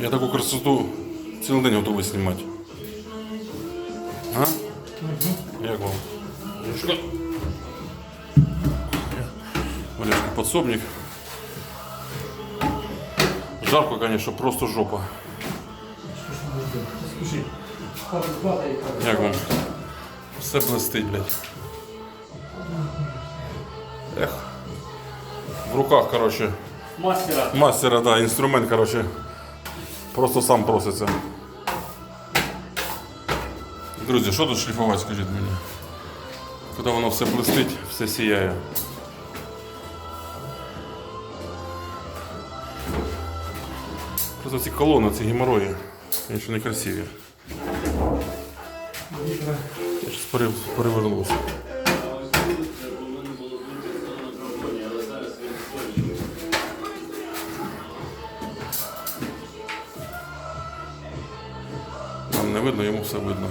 Я таку красоту цілий день готовий знімати. А? Як вам? Юшка. Валешка подсобник. Жарко, конечно, просто жопа. Як вам? Все блистить, блядь. Ех. В руках, короче, Мастера. мастера, да, інструмент, короче, просто сам проситься. Друзі, що тут шліфувати, скажіть мені? Коли воно все блистить, все сіяє. Просто ці колони, ці геморої, ще не красиві. Я щас перевернувся. Не видно, йому все видно.